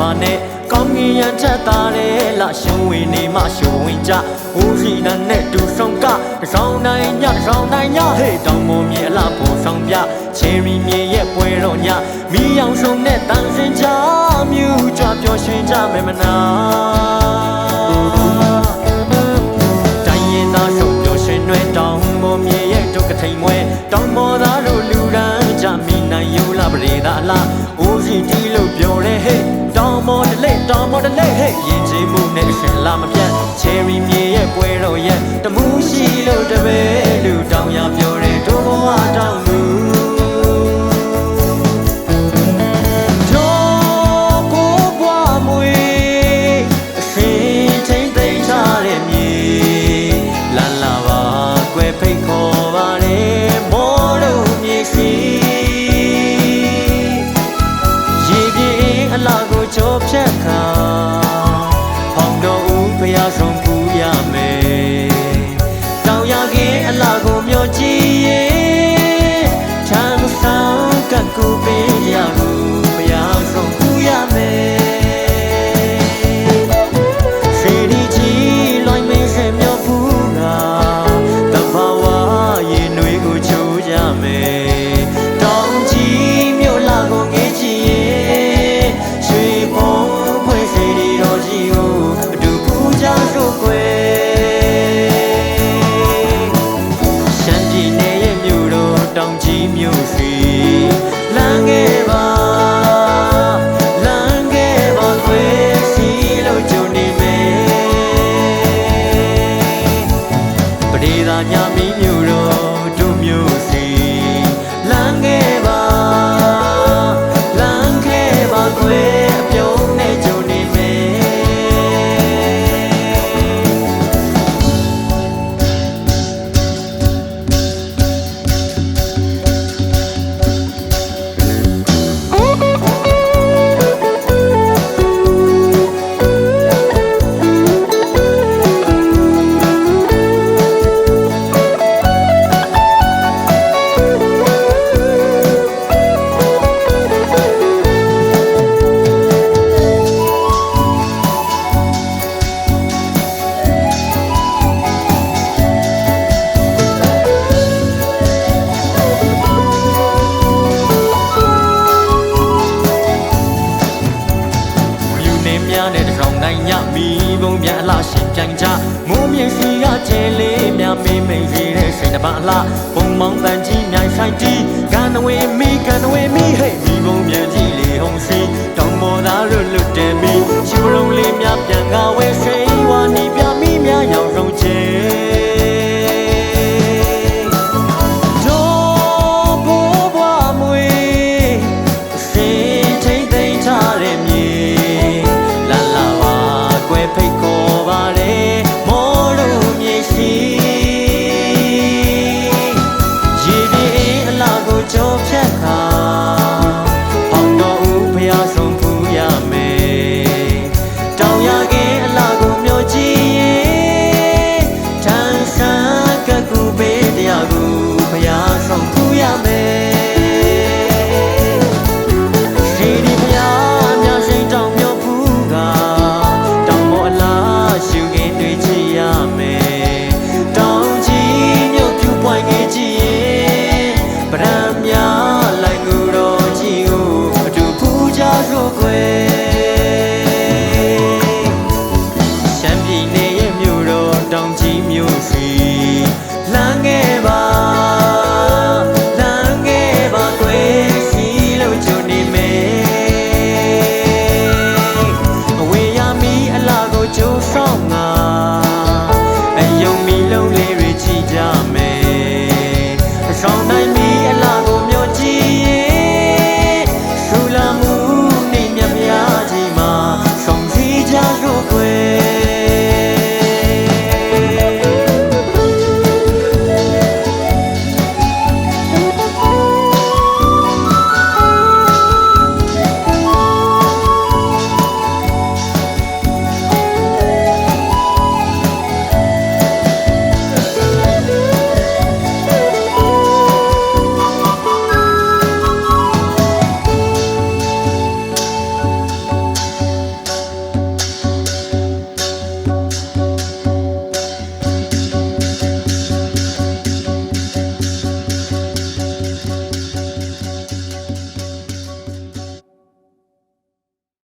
ပါနဲ့ကောင်းငင်ရန်ချက်သားတဲ့လရှင်ဝင်နေမှရှင်ဝင်ကြဦးရှိနနဲ့တူဆောင်ကဆောင်နိုင်ညဆောင်နိုင်ညဟေးတောင်ပေါ်မြေအလားပေါ်ဆောင်ပြချယ်ရီမြေရဲ့ပွဲတော်ညမိအောင်ဆုံးနဲ့တန်ရှင်ချမြူကြပျော်ရွှင်ကြမယ်မနာ ဦးရှိတီးလို့ပြောတယ်ဟေးတောင်ပေါ်တလေတောင်ပေါ်တလေဟေးရင်ချေမှုနဲ့ရှင်လာမပြတ်ချယ်ရီမြေရဲ့ပွဲတော်ရဲ့တမှုရှိလို့တပည့်လူတောင်ရပြောတယ်တို့ဘဝ အလားရှင်ပြန်ကြမိုးမြင့်ရှိရကျဲလေးများမေးမိန်ရှိတဲ့စိတ်တစ်ပါအလားဘုံမောင်းတန်ကြီးမြိုင်ဆိုင်ကြီးကန်ဝေမီကန်ဝေမီဟဲ့မီဘုံပြန်ကြီးလေးဟုံစီတောင်ပေါ်သားလွတ်လွတ်တယ်မီရှူလုံးလေးများပြန်ကားဝဲ